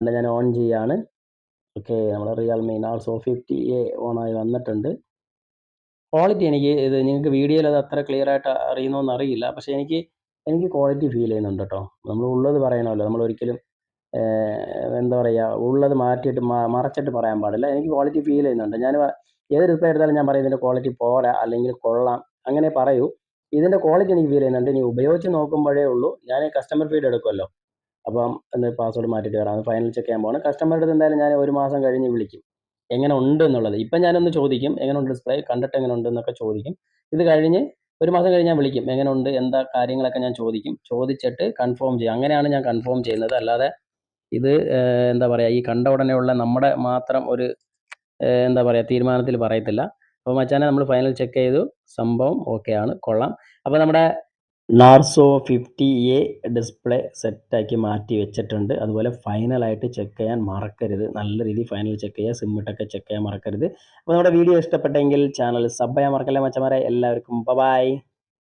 ഞാൻ ഓൺ ചെയ്യാണ്. ഓക്കെ നമ്മുടെ റിയൽമി ആൾസോ ഫിഫ്റ്റി എ ഓണായി വന്നിട്ടുണ്ട്. ക്വാളിറ്റി എനിക്ക് ഇത് നിങ്ങൾക്ക് വീഡിയോയിൽ അത് അത്ര ക്ലിയർ ആയിട്ട് അറിയുന്നോന്ന് അറിയില്ല. പക്ഷേ എനിക്ക് എനിക്ക് ക്വാളിറ്റി ഫീൽ ചെയ്യുന്നുണ്ട് കേട്ടോ നമ്മൾ ഉള്ളത് പറയണമല്ലോ. നമ്മൾ ഒരിക്കലും എന്താ പറയുക ഉള്ളത് മാറ്റിയിട്ട് മറച്ചിട്ട് പറയാൻ പാടില്ല. എനിക്ക് ക്വാളിറ്റി ഫീൽ ചെയ്യുന്നുണ്ട്. ഞാൻ ഏത് റിപ്ലൈ എടുത്താലും ഞാൻ പറയും ഇതിന്റെ ക്വാളിറ്റി പോരാ അല്ലെങ്കിൽ കൊള്ളാം. അങ്ങനെ പറയൂ. ഇതിന്റെ ക്വാളിറ്റി എനിക്ക് ഫീൽ ചെയ്യുന്നുണ്ട്. ഇനി ഉപയോഗിച്ച് നോക്കുമ്പോഴേ ഉള്ളൂ. ഞാൻ കസ്റ്റമർ ഫീഡ് എടുക്കുമല്ലോ അപ്പം എന്താ പാസ്വേഡ് മാറ്റിയിട്ട് വരാം. ഫൈനൽ ചെക്ക് ചെയ്യാൻ പോകണം കസ്റ്റമറുടെ അടുത്ത് എന്തായാലും ഞാൻ ഒരു മാസം കഴിഞ്ഞ് വിളിക്കും. എങ്ങനെ ഉണ്ട് എന്നുള്ളത് ഇപ്പം ഞാനൊന്ന് ചോദിക്കും. എങ്ങനെ ഉണ്ട് ഡിസ്പ്ലേ കണ്ടിട്ട് എങ്ങനെ ഉണ്ട് എന്നൊക്കെ ചോദിക്കും. ഇത് കഴിഞ്ഞ് ഒരു മാസം കഴിഞ്ഞ് ഞാൻ വിളിക്കും. എങ്ങനെ ഉണ്ട്? എന്താ കാര്യങ്ങളൊക്കെ ഞാൻ ചോദിക്കും. ചോദിച്ചിട്ട് കൺഫേം ചെയ്യും. അങ്ങനെയാണ് ഞാൻ കൺഫേം ചെയ്യുന്നത്. അല്ലാതെ ഇത് എന്താ പറയുക ഈ കണ്ട ഉടനെയുള്ള നമ്മുടെ മാത്രം ഒരു എന്താ പറയുക തീരുമാനത്തിൽ പറയത്തില്ല. അപ്പോൾ മച്ചാനെ നമ്മൾ ഫൈനൽ ചെക്ക് ചെയ്തു. സംഭവം ഓക്കെ ആണ്. കൊള്ളാം. അപ്പോൾ നമ്മുടെ നാർസോ ഫിഫ്റ്റി എ ഡിസ്പ്ലേ സെറ്റാക്കി മാറ്റി വെച്ചിട്ടുണ്ട്. അതുപോലെ ഫൈനലായിട്ട് ചെക്ക് ചെയ്യാൻ മറക്കരുത്. നല്ല രീതിയിൽ ഫൈനൽ ചെക്ക് ചെയ്യുക സിമ്മിട്ടൊക്കെ ചെക്ക് ചെയ്യാൻ മറക്കരുത്. അപ്പോൾ നമ്മുടെ വീഡിയോ ഇഷ്ടപ്പെട്ടെങ്കിൽ ചാനൽ സബ് ചെയ്യാൻ മറക്കല്ലേ മച്ചമാരെ എല്ലാവർക്കും ബൈ.